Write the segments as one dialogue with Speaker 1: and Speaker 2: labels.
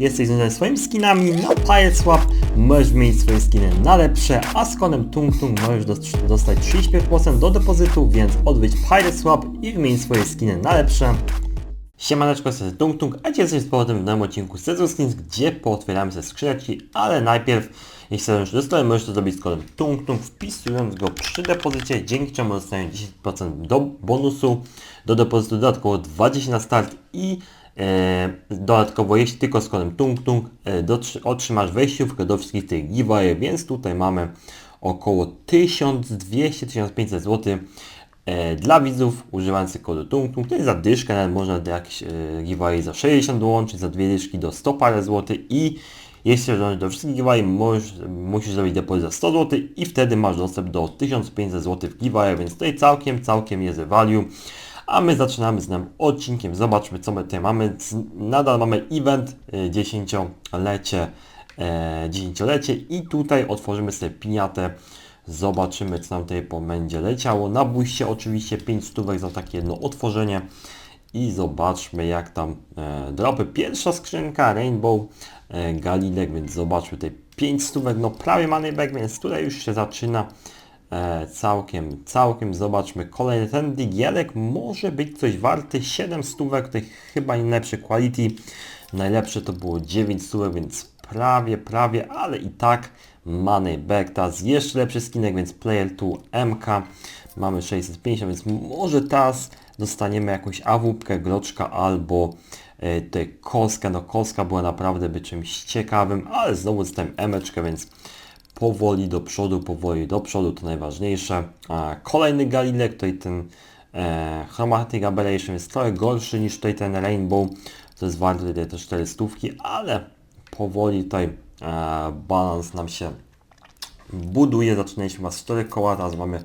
Speaker 1: Jesteś związany swoimi skinami na Pirate Swap, możesz wymienić swoje skiny na lepsze, a z kodem Tung Tung możesz dos- dostać 35% do depozytu, więc odwiedź Pirate Swap i wymień swoje skiny na lepsze. Siemaneczko, jestem Tung Tung, a dzisiaj jesteśmy z powrotem w nowym odcinku Season Skins, gdzie pootwieramy sobie skrzyneczki, ale najpierw, jeśli chcesz dostać, możesz to zrobić z kodem Tung Tung, wpisując go przy depozycie, dzięki czemu dostaniesz 10% do bonusu, do depozytu dodatkowo 20 na start i dodatkowo, jeśli tylko z kodem Tung Tung, e, otrzymasz wejściówkę do wszystkich tych giveaway, więc tutaj mamy około 1200-1500 zł e, dla widzów używających kodu Tung Tung, to jest za dyszkę, nawet można do jakichś e, giveaway za 60 dołączyć, za dwie dyszki do 100 parę złotych i jeśli dołączyć do wszystkich giveaway, musisz zrobić depozyt za 100 zł i wtedy masz dostęp do 1500 zł w giveaway, więc tutaj całkiem, całkiem jest value. A my zaczynamy z tym odcinkiem. Zobaczmy co my tutaj mamy. Nadal mamy event y, 10-lecie, e, 10-lecie i tutaj otworzymy sobie piniatę. Zobaczymy co nam tutaj będzie leciało. Na buście oczywiście 5 stówek za takie jedno otworzenie. I zobaczmy jak tam e, dropy. Pierwsza skrzynka Rainbow e, Galilek, więc zobaczmy tutaj 5 stówek, no prawie moneyback, więc tutaj już się zaczyna e, całkiem, całkiem. Zobaczmy kolejny ten digielek może być coś warty 7 stówek, tutaj chyba najlepszy quality. Najlepsze to było 9 stówek, więc prawie, prawie, ale i tak moneyback. Teraz jeszcze lepszy skinek, więc Player 2 MK mamy 650, więc może teraz dostaniemy jakąś awupkę, groczka albo e, tę koskę. No koska była naprawdę by czymś ciekawym, ale znowu dostałem emeczkę, więc powoli do przodu, powoli do przodu, to najważniejsze. Kolejny Galilek, tutaj ten e, Chromatic Aberration jest trochę gorszy niż tutaj ten Rainbow, to jest warte tutaj te 4 stówki, ale powoli tutaj e, balans nam się buduje, zaczynaliśmy ma 4 koła, teraz mamy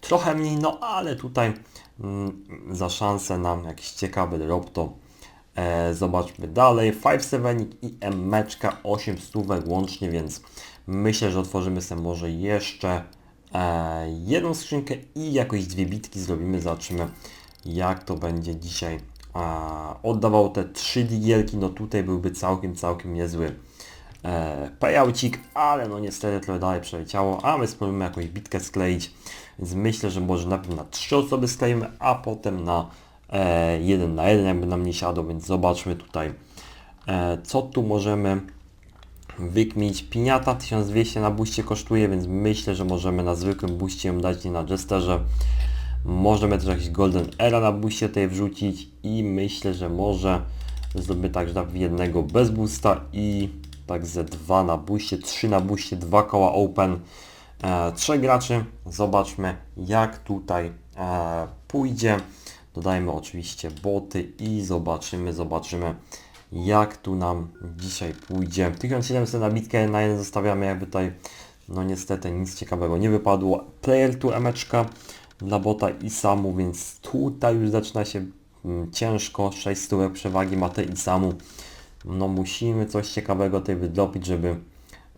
Speaker 1: trochę mniej, no ale tutaj mm, za szansę na jakiś ciekawy drop to e, zobaczmy dalej, 5-7 i M-meczka 8 stówek łącznie, więc myślę, że otworzymy sobie może jeszcze e, jedną skrzynkę i jakoś dwie bitki zrobimy, zobaczymy jak to będzie dzisiaj a, oddawał te trzy digielki, no tutaj byłby całkiem, całkiem niezły e, payoutik, ale no niestety trochę dalej przeleciało, a my spróbujemy jakąś bitkę skleić, więc myślę, że może najpierw na trzy osoby skleimy, a potem na jeden na jeden, jakby nam nie siadło, więc zobaczmy tutaj, e, co tu możemy wykmić. Piniata 1200 na buście kosztuje, więc myślę, że możemy na zwykłym buście ją dać, nie na jesterze. Możemy też jakiś Golden Era na buście tutaj wrzucić i myślę, że może zrobimy tak, że tak jednego bez boosta i tak ze dwa na buście, trzy na buście, dwa koła open, e, trzech graczy. Zobaczmy jak tutaj e, pójdzie. Dodajmy oczywiście boty i zobaczymy, zobaczymy jak tu nam dzisiaj pójdzie. 1700 na bitkę na jeden zostawiamy jakby tutaj, no niestety nic ciekawego nie wypadło. Player tu emeczka dla bota i samu, więc tutaj już zaczyna się mm, ciężko, 6 stówek przewagi ma te i samu. No musimy coś ciekawego tutaj wydropić, żeby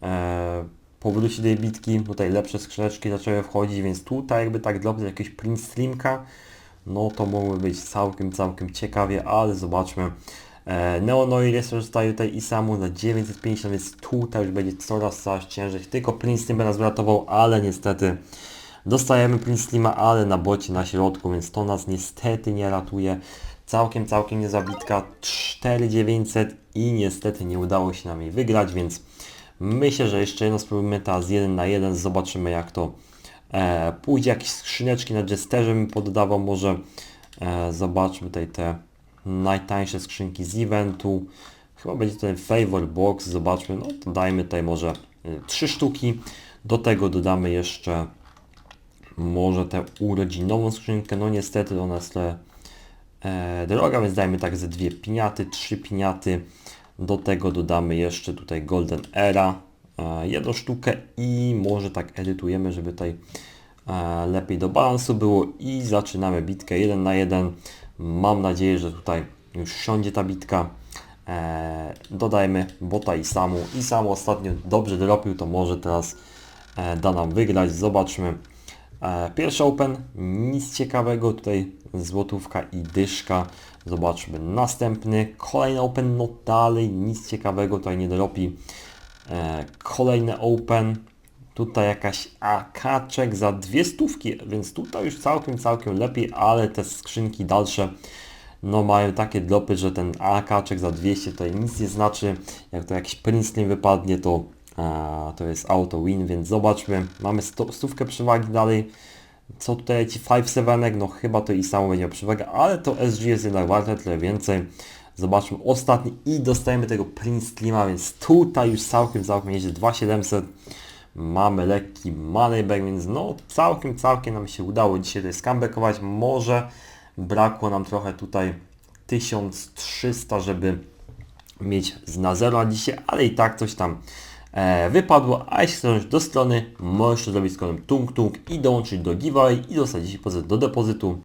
Speaker 1: e, powrócić do tej bitki. Tutaj lepsze skrzyneczki zaczęły wchodzić, więc tutaj jakby tak dropnąć jakieś print streamka, no to mogłoby być całkiem, całkiem ciekawie, ale zobaczmy. E, Neonoir jest zostaje tutaj i samu za 950, więc tutaj już będzie coraz, coraz ciężej. Tylko Prince Slim nas uratował, ale niestety dostajemy Prince Slima, ale na bocie na środku, więc to nas niestety nie ratuje. Całkiem, całkiem niezabitka 4900 i niestety nie udało się nam jej wygrać, więc myślę, że jeszcze jedno spróbujemy teraz jeden na jeden, zobaczymy jak to e, pójdzie. Jakieś skrzyneczki na Jesterze bym poddawał, może e, zobaczmy tutaj te najtańsze skrzynki z eventu. Chyba będzie ten favor box, zobaczmy, no to dajmy tutaj może y, trzy sztuki. Do tego dodamy jeszcze może tę urodzinową skrzynkę, no niestety ona jest e, droga, więc dajmy tak ze dwie piniaty, trzy piniaty. Do tego dodamy jeszcze tutaj Golden Era, e, jedną sztukę i może tak edytujemy, żeby tutaj e, lepiej do balansu było i zaczynamy bitkę jeden na jeden. Mam nadzieję, że tutaj już siądzie ta bitka. E, dodajmy bota i samu. I sam ostatnio dobrze dropił, to może teraz e, da nam wygrać. Zobaczmy. E, pierwszy open, nic ciekawego. Tutaj złotówka i dyszka. Zobaczmy następny, kolejny open, no dalej nic ciekawego tutaj nie dropi. E, kolejny open, tutaj jakaś akaczek za dwie stówki, więc tutaj już całkiem, całkiem lepiej, ale te skrzynki dalsze no mają takie dropy, że ten akaczek za 200 tutaj nic nie znaczy. Jak to jakiś Princeton wypadnie, to a, to jest auto win, więc zobaczmy. Mamy sto, stówkę przewagi dalej. Co tutaj ci 5-7, no chyba to i samo będzie miał przewagę, ale to SG jest jednak warte tyle więcej. Zobaczmy ostatni i dostajemy tego Prince Klima, więc tutaj już całkiem, całkiem jedzie 2700. Mamy lekki moneyback, więc no całkiem, całkiem nam się udało dzisiaj tutaj scambackować. Może brakło nam trochę tutaj 1300, żeby mieć na zero na dzisiaj, ale i tak coś tam e, wypadło, a jeśli chcesz do strony, możesz zrobić z kodem TUNG TUNG i dołączyć do giveaway i dostać 10% do depozytu.